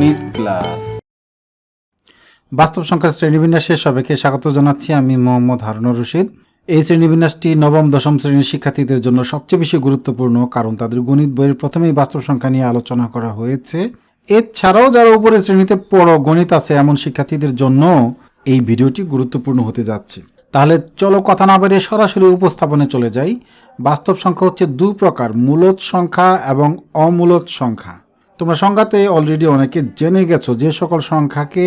গণিত ক্লাস বাস্তব সংখ্যার শ্রেণীবিন্যাসে সবাইকে স্বাগত জানাচ্ছি আমি মোহাম্মদ হারুনুর রশিদ। এই শ্রেণীবিন্যাসটি নবম, দশম শ্রেণির শিক্ষার্থীদের জন্য সবচেয়ে বেশি গুরুত্বপূর্ণ, কারণ তাদের গণিত বইয়ের প্রথমেই বাস্তব সংখ্যা নিয়ে আলোচনা করা হয়েছে। এছাড়াও যারা উপরে শ্রেণীতে পড়ো, গণিত আছে এমন শিক্ষার্থীদের জন্য এই ভিডিওটি গুরুত্বপূর্ণ হতে যাচ্ছে। তাহলে চলো কথা না বেরিয়ে সরাসরি উপস্থাপনে চলে যাই। বাস্তব সংখ্যা হচ্ছে দু প্রকার মূলত সংখ্যা এবং অমূলত সংখ্যা। তোমরা সংখ্যাতে অলরেডি অনেকে জেনে গেছো যে সকল সংখ্যাকে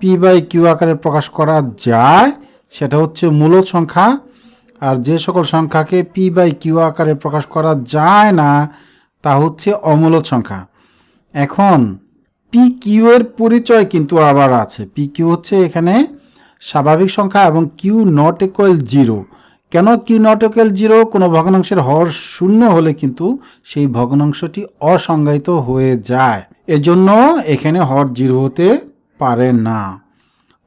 পি বাই কিউ আকারে প্রকাশ করা যায়, সেটা হচ্ছে মূলত সংখ্যা। আর যে সকল সংখ্যাকে পি বাই কিউ আকারে প্রকাশ করা যায় না, তা হচ্ছে অমূলত সংখ্যা। এখন পি কিউ এর পরিচয় কিন্তু আবার আছে। পি কিউ হচ্ছে এখানে স্বাভাবিক সংখ্যা এবং কিউ নট ইকুয়াল জিরো কেন কিউ নট ইকুয়াল জিরো? কোনো ভগ্নাংশের হর শূন্য হলে কিন্তু সেই ভগ্নাংশটি অসংজ্ঞায়িত হয়ে যায়। এজন্য এখানে হর জিরো হতে পারে না।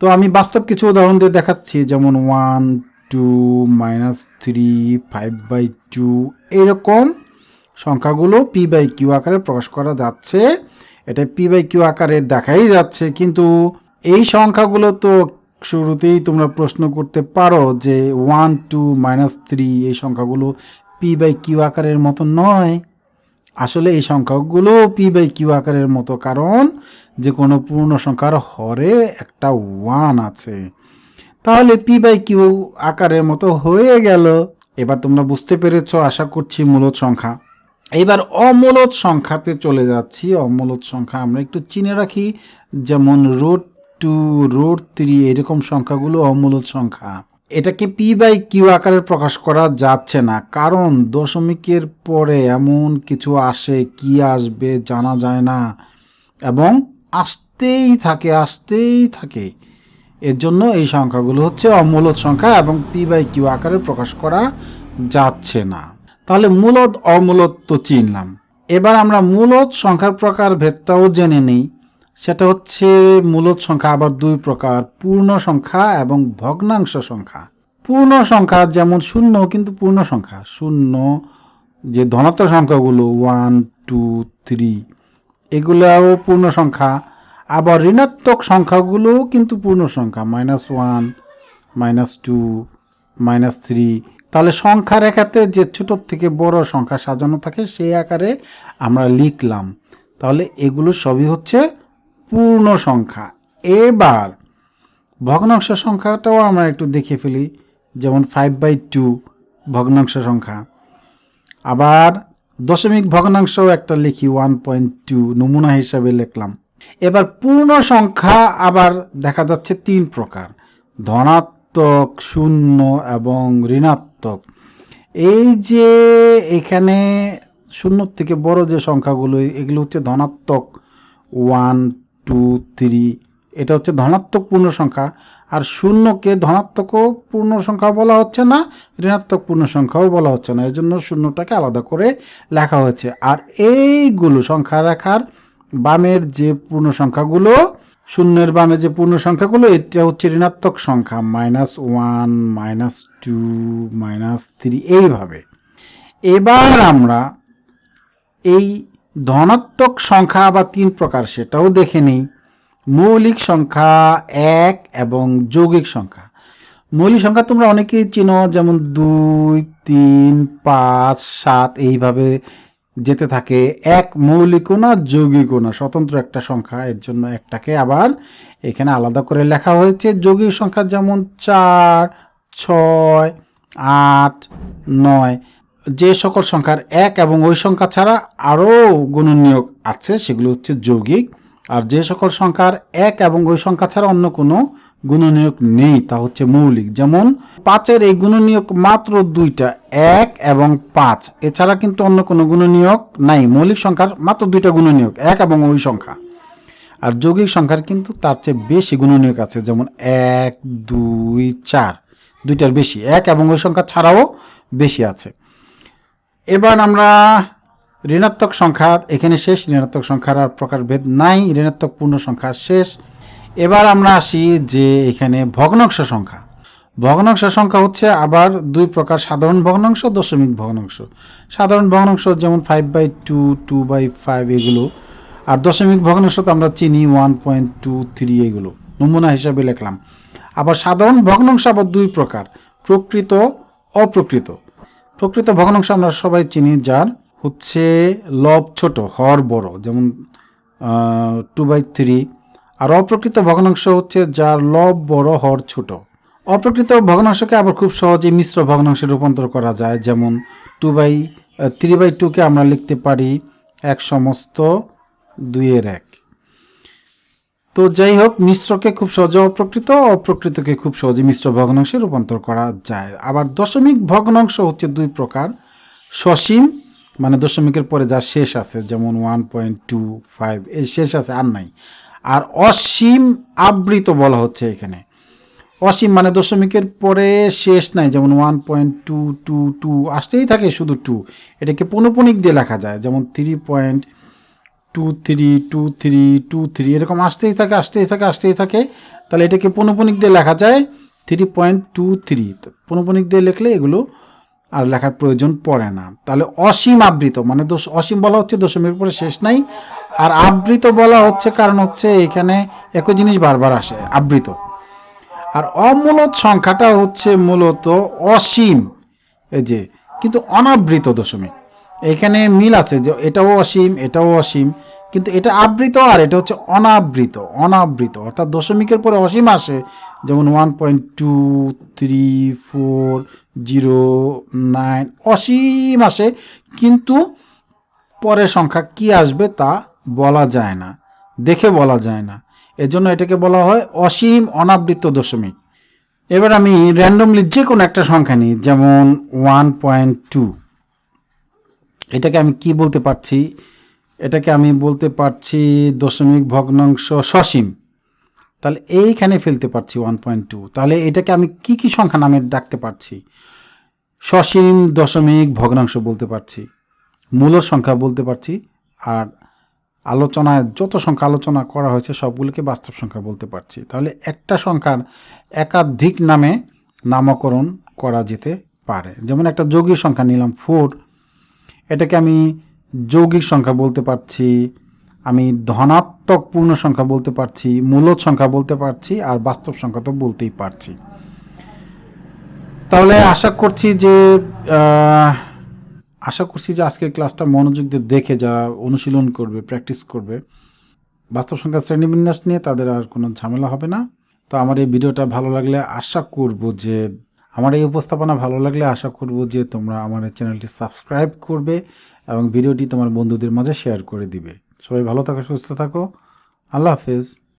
তো আমি বাস্তব কিছু উদাহরণ দিয়ে দেখাচ্ছি, যেমন one two minus three five by two এরকম সংখ্যাগুলো পি বাই কিউ আকারে প্রকাশ করা যাচ্ছে। এটা পি বাই কিউ আকারে দেখাই যাচ্ছে, কিন্তু এই সংখ্যাগুলো তো শুরুতেই তোমরা প্রশ্ন করতে পারো যে ওয়ান টু মাইনাস থ্রি এই সংখ্যাগুলো পি বাই কিউ আকারের মতো নয়। আসলে এই সংখ্যাগুলো পি বাই কিউ আকারের মতো, কারণ যে কোনো পূর্ণ সংখ্যার হরে একটা ওয়ান আছে। তাহলে পি বাই কিউ আকারের মতো হয়ে গেল। এবার তোমরা বুঝতে পেরেছ, আশা করছি, মূলত সংখ্যা। এবার অমূলত সংখ্যাতে চলে যাচ্ছি। অমূলত সংখ্যা আমরা একটু চিনে রাখি, যেমন রুট টু রুট থ্রি এরকম সংখ্যাগুলো অমূলত সংখ্যা। এটাকে পি বাই কিউ আকারে প্রকাশ করা যাচ্ছে না, কারণ দশমিকের পরে এমন কিছু আসে, কি আসবে জানা যায় না। এবং আসতেই থাকে আসতেই থাকে। এর জন্য এই সংখ্যাগুলো হচ্ছে অমূলত সংখ্যা এবং পি বাই কিউ আকারে প্রকাশ করা যাচ্ছে না। তাহলে মূলত অমূলত তো চিনলাম। এবার আমরা মূলত সংখ্যার প্রকার ভেদটাও জেনে নিই। সেটা হচ্ছে মূলত সংখ্যা, আবার দুই প্রকার, পূর্ণ সংখ্যা এবং ভগ্নাংশ সংখ্যা। পূর্ণ সংখ্যা যেমন শূন্য, কিন্তু পূর্ণ সংখ্যা। শূন্য, যে ধনাত্মক সংখ্যাগুলো ওয়ান টু থ্রি এগুলাও পূর্ণ সংখ্যা। আবার ঋণাত্মক সংখ্যাগুলো কিন্তু পূর্ণ সংখ্যা minus one minus two minus three তাহলে সংখ্যা রেখাতে যে ছোটোর থেকে বড় সংখ্যা সাজানো থাকে, সেই আকারে আমরা লিখলাম। তাহলে এগুলো সবই হচ্ছে পূর্ণ সংখ্যা। এবার ভগ্নাংশ সংখ্যাটাও আমরা একটু দেখে ফেলি, যেমন ফাইভ বাই টু ভগ্নাংশ সংখ্যা। আবার দশমিক ভগ্নাংশও একটা লিখি ওয়ান পয়েন্ট টু নমুনা হিসাবে লিখলাম। এবার পূর্ণ সংখ্যা আবার দেখা যাচ্ছে তিন প্রকার, ধনাত্মক, শূন্য এবং ঋণাত্মক। এই যে এখানে শূন্য থেকে বড় যে সংখ্যাগুলো, এগুলো হচ্ছে ধনাত্মক ওয়ান টু থ্রি এটা হচ্ছে ধনাত্মক পূর্ণ সংখ্যা আর শূন্যকে ধনাত্মক পূর্ণ সংখ্যা বলা হচ্ছে না, ঋণাত্মক পূর্ণ সংখ্যাও বলা হচ্ছে না। এই জন্য শূন্যটাকে আলাদা করে লেখা হয়েছে। আর এইগুলো সংখ্যা রেখার বামের যে পূর্ণ সংখ্যাগুলো শূন্যের বামে যে পূর্ণ সংখ্যাগুলো এটা হচ্ছে ঋণাত্মক সংখ্যা minus one minus two minus three এইভাবে। এবার আমরা এই ধনাত্মক সংখ্যা আবার তিন প্রকার, সেটাও দেখে নিই। মৌলিক সংখ্যা এক এবং যৌগিক সংখ্যা। মৌলিক সংখ্যা তোমরা অনেকেই চিনো, যেমন দুই, তিন, পাঁচ, সাত, এইভাবে যেতে থাকে। এক মৌলিকও না, যৌগিকও না, স্বতন্ত্র একটা সংখ্যা, এর জন্য একটাকে আবার এখানে আলাদা করে লেখা হয়েছে। যৌগিক সংখ্যা যেমন চার, ছয়, আট, নয় যে সকল সংখ্যার এক এবং ওই সংখ্যা ছাড়া আরও গুণনীয়ক আছে, সেগুলো হচ্ছে যৌগিক। আর যে সকল সংখ্যার এক এবং ওই সংখ্যা ছাড়া অন্য কোনো গুণনীয়ক নেই, তা হচ্ছে মৌলিক। যেমন, পাঁচের এই গুণনীয়ক মাত্র দুইটা, এক এবং পাঁচ। এছাড়া কিন্তু অন্য কোনো গুণনীয়ক নাই। মৌলিক সংখ্যার মাত্র দুইটা গুণনীয়ক, এক এবং ওই সংখ্যা। আর যৌগিক সংখ্যার কিন্তু তার চেয়ে বেশি গুণনীয়ক আছে, যেমন এক, দুই, চার। দুইটার বেশি। এক এবং ওই সংখ্যা ছাড়াও বেশি আছে। এবার আমরা ঋণাত্মক সংখ্যা, এখানে শেষ ঋণাত্মক সংখ্যার আর প্রকারভেদ নাই, ঋণাত্মক পূর্ণ সংখ্যা শেষ। এবার আমরা আসি যে এখানে ভগ্নাংশ সংখ্যা। ভগ্নাংশ সংখ্যা হচ্ছে আবার দুই প্রকার সাধারণ ভগ্নাংশ, দশমিক ভগ্নাংশ। সাধারণ ভগ্নাংশ যেমন five by two two by five এগুলো, আর দশমিক ভগ্নাংশ তো আমরা চিনি ওয়ান পয়েন্ট টু থ্রি এগুলো, নমুনা হিসাবে লিখলাম। আবার সাধারণ ভগ্নাংশ আবার দুই প্রকার, প্রকৃত, অপ্রকৃত। প্রকৃত ভগ্নাংশ আমরা সবাই চিনি, যার হচ্ছে লব ছোট, হর বড়, যেমন টু বাই থ্রি আর অপ্রকৃত ভগ্নাংশ হচ্ছে যার লব বড়, হর ছোট। অপ্রকৃত ভগ্নাংশকে আবার খুব সহজেই মিশ্র ভগ্নাংশে রূপান্তর করা যায়, যেমন টু বাই থ্রি বাই টুকে আমরা লিখতে পারি এক সমস্ত দুইয়ের এক। তো যাই হোক, মিশ্রকে খুব সহজে অপ্রকৃত, অপ্রকৃতকে খুব সহজে মিশ্র ভগ্নাংশে রূপান্তর করা যায়। আবার দশমিক ভগ্নাংশ হচ্ছে দুই প্রকার। সসীম মানে দশমিকের পরে যা শেষ আছে, যেমন ওয়ান পয়েন্ট টু ফাইভ এই শেষ আছে, আর নাই। আর অসীম আবৃত বলা হচ্ছে এখানে। অসীম মানে দশমিকের পরে শেষ নাই, যেমন one point two two two আসতেই থাকে শুধু টু এটাকে পনুপনিক দিয়ে লেখা যায়, যেমন three point two three two three two three এরকম আসতেই থাকে আসতেই থাকে আসতেই থাকে। তাহলে এটাকে পনুপনিক দিয়ে লেখা যায় থ্রি পয়েন্ট টু থ্রি পনুপনিক দিয়ে লিখলে এগুলো আর লেখার প্রয়োজন পড়ে না। তাহলে অসীম আবৃত মানে দোষ অসীম বলা হচ্ছে দশমিকের পরে শেষ নাই। আর আবৃত বলা হচ্ছে, কারণ হচ্ছে এখানে একই জিনিস বারবার আসে, আবৃত। আর অমূলত সংখ্যাটা হচ্ছে মূলত অসীম, এই যে, কিন্তু অনাবৃত দশমিক এখানে মিল আছে যে এটাও অসীম এটাও অসীম, কিন্তু এটা আবৃত আর এটা হচ্ছে অনাবৃত অনাবৃত। অর্থাৎ দশমিকের পরে অসীম আসে, যেমন one point two three four zero nine অসীম আসে, কিন্তু পরের সংখ্যা কি আসবে তা বলা যায় না, দেখে বলা যায় না। এজন্য এটাকে বলা হয় অসীম অনাবৃত দশমিক। এবার আমি র্যান্ডমলি যে কোনো একটা সংখ্যা নিই, যেমন ওয়ান পয়েন্ট টু এটাকে আমি কি বলতে পারছি? এটাকে আমি বলতে পারছি দশমিক ভগ্নাংশ সসীম। তাহলে এইখানে ফেলতে পারছি ওয়ান পয়েন্ট টু তাহলে এটাকে আমি কি কি সংখ্যা নামে ডাকতে পারছি? সসীম দশমিক ভগ্নাংশ বলতে পারছি। মূল সংখ্যা বলতে পারছি। আর আলোচনায় যত সংখ্যা আলোচনা করা হয়েছে, সবগুলোকে বাস্তব সংখ্যা বলতে পারছি। তাহলে একটা সংখ্যার একাধিক নামে নামকরণ করা যেতে পারে। যেমন একটা যৌগিক সংখ্যা নিলাম ফোর এটাকে আমি যৌগিক সংখ্যা বলতে পারছি, আমি ধনাত্মক পূর্ণ সংখ্যা বলতে পারছি, মূলদ সংখ্যা বলতে পারছি, আর বাস্তব সংখ্যা তো বলতেই পারছি। তাহলে আশা করছি যে আশা করছি যে আজকের ক্লাসটা মনোযোগ দিয়ে দেখে যারা অনুশীলন করবে, প্র্যাকটিস করবে, বাস্তব সংখ্যা শ্রেণীবিন্যাস নিয়ে তাদের আর কোনো ঝামেলা হবে না। তো আমার এই ভিডিওটা ভালো লাগলে আশা করব যে আমার এই উপস্থাপনা ভালো লাগলে আশা করব যে তোমরা আমার চ্যানেলটি সাবস্ক্রাইব করবে এবং ভিডিওটি তোমার বন্ধুদের মাঝে শেয়ার করে দিবে। সবাই ভালো থাকো, সুস্থ থাকো। আল্লাহ হাফেজ।